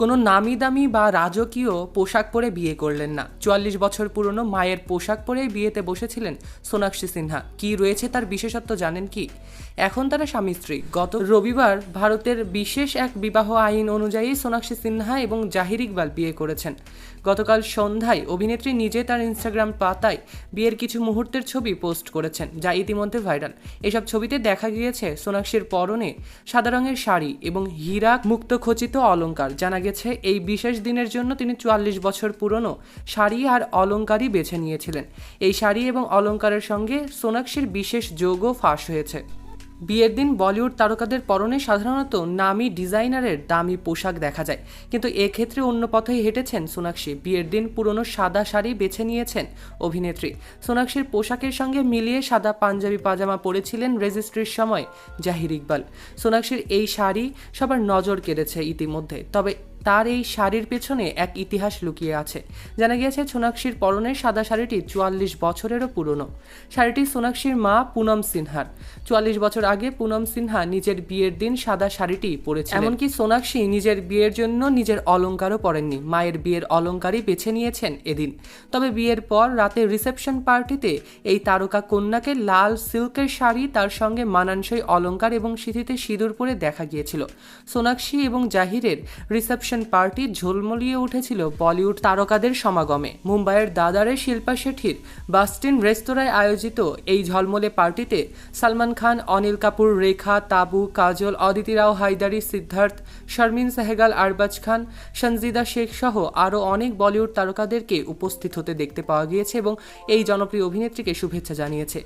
কোনো নামি দামি বা রাজকীয় পোশাক পরে বিয়ে করলেন না। চুয়াল্লিশ বছর পুরনো মায়ের পোশাক পরেই বিয়েতে বসেছিলেন সোনাক্ষী সিনহা। কি রয়েছে তার বিশেষত্ব জানেন কি? এখন তারা স্বামী স্ত্রী। গত রবিবার ভারতের বিশেষ এক বিবাহ আইন অনুযায়ী সোনাক্ষী সিনহা এবং জাহির ইকবাল বিয়ে করেছেন। গতকাল সন্ধ্যায় অভিনেত্রী নিজে তার ইনস্টাগ্রাম পাতায় বিয়ের কিছু মুহূর্তের ছবি পোস্ট করেছেন, যা ইতিমধ্যে ভাইরাল। এসব ছবিতে দেখা গিয়েছে সোনাক্ষীর পরনে সাদা রঙের শাড়ি এবং হীরা মুক্ত খচিত অলংকার। জানা গেছে এই বিশেষ দিনের জন্য তিনি চুয়াল্লিশ বছর পুরনো শাড়ি আর অলঙ্কারই বেছে নিয়েছিলেন। এই শাড়ি এবং অলংকারের সঙ্গে সোনাক্ষীর বিশেষ যোগও ফাঁস হয়েছে। বিয়ের দিন বলিউড তারকাদের পরনে সাধারণত নামি ডিজাইনারের দামি পোশাক দেখা যায়। কিন্তু এক্ষেত্রে অন্য পথেই হেঁটেছেন সোনাক্ষী। বিয়ের দিন পুরনো সাদা শাড়ি বেছে নিয়েছেন অভিনেত্রী। সোনাক্ষীর পোশাকের সঙ্গে মিলিয়ে সাদা পাঞ্জাবি পাজামা পরেছিলেন রেজিস্ট্রির সময় জাহির ইকবাল। সোনাক্ষীর এই শাড়ি সবার নজর কেড়েছে ইতিমধ্যে। তবে তার এই শাড়ির পেছনে এক ইতিহাস লুকিয়ে আছে। জানা গিয়েছে, সোনাক্ষীর পরনে সাদা শাড়িটি চুয়াল্লিশ বছরেরও পুরনো। শাড়িটি সোনাক্ষীর মা পুনম সিনহার। চুয়াল্লিশ বছর আগে পুনম সিনহা নিজের বিয়ের দিন সাদা শাড়িটি পরেছে এমনকি সোনাক্ষী নিজের বিয়ের জন্য নিজের অলংকারও পরেননি। মায়ের বিয়ের অলংকারই বেছে নিয়েছেন এদিন। তবে বিয়ের পর রাতে রিসেপশন পার্টিতে এই তারকা কন্যাকে লাল সিল্কের শাড়ি, তার সঙ্গে মানানসই অলংকার এবং সিঁথিতে সিঁদুর পরে দেখা গিয়েছিল। সোনাক্ষী এবং জাহিরের রিসেপশন পার্টি ঝলমলিয়ে উঠেছিল বলিউড তারকাদের সমাগমে। মুম্বাইয়ের দাদারে শিল্পা শেঠির বাস্টিন রেস্তোরাঁয় আয়োজিত এই ঝলমলে পার্টিতে সালমান খান, অনিল কাপুর, রেখা, তাবু, কাজল অদিতি রাও হায়দারি, সিদ্ধার্থ, শারমিন সেহগাল, আরবাজ খান, সঞ্জিদা শেখ সহ আরও অনেক বলিউড তারকাদেরকে উপস্থিত হতে দেখতে পাওয়া গিয়েছে এবং এই জনপ্রিয় অভিনেত্রীকে শুভেচ্ছা জানিয়েছে।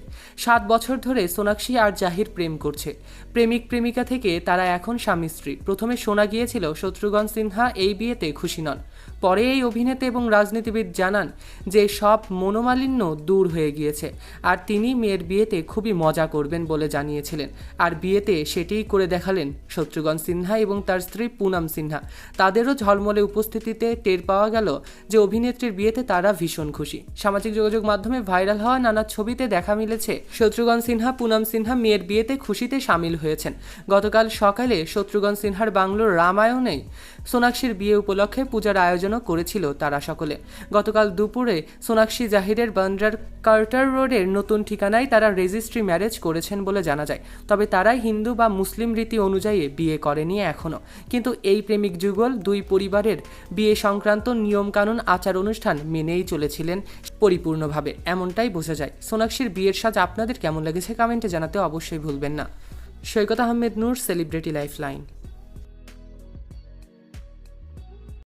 সাত বছর ধরে সোনাক্ষী আর জাহির প্রেম করছে। প্রেমিক প্রেমিকা থেকে তারা এখন স্বামী স্ত্রী প্রথমে শোনা গিয়েছিল শত্রুঘ্ন সিনহা এই বিয়েতে খুশি নন। পরে এই অভিনেতা এবং রাজনীতিবিদ জানান যে, সব মনোমালিন্য দূর হয়ে গিয়েছে আর তিনি মেয়ের বিয়েতে খুবই মজা করবেন বলে জানিয়েছিলেন। আর বিয়েতে সেটিই করে দেখালেন শত্রুঘ্ন সিনহা এবং তার স্ত্রী পুনম সিনহা। তাদেরও ঝলমলে উপস্থিতিতে টের পাওয়া গেল যে, অভিনেত্রীর বিয়েতে তারা ভীষণ খুশি। সামাজিক যোগাযোগ মাধ্যমে ভাইরাল হওয়া নানা ছবিতে দেখা মিলেছে, শত্রুঘ্ন সিনহা, পুনম সিনহা মেয়ের বিয়েতে খুশিতে সামিল হয়েছেন। গতকাল সকালে শত্রুঘ্ন সিনহার বাংলোর রামায়ণেই সোনাক্ষীর বিয়ে উপলক্ষে পূজার আয়োজনও করেছিল তারা সকলে। গতকাল দুপুরে সোনাক্ষী জাহিরের বান্দ্রার কার্টার রোডের নতুন ঠিকানায় তারা রেজিস্ট্রি ম্যারেজ করেছেন বলে জানা যায়। তবে তারাই হিন্দু বা মুসলিম রীতি অনুযায়ী বিয়ে করেনি এখনও। কিন্তু এই প্রেমিক যুগল দুই পরিবারের বিয়ে সংক্রান্ত নিয়মকানুন আচার অনুষ্ঠান মেনেই চলেছিলেন পরিপূর্ণভাবে। এমনটাই বোঝা যায়। সোনাক্ষীর বিয়ের সাজ আপনাদের কেমন লেগেছে কমেন্টে জানাতে অবশ্যই ভুলবেন না। Saikat Ahmed Noor, celebrity life line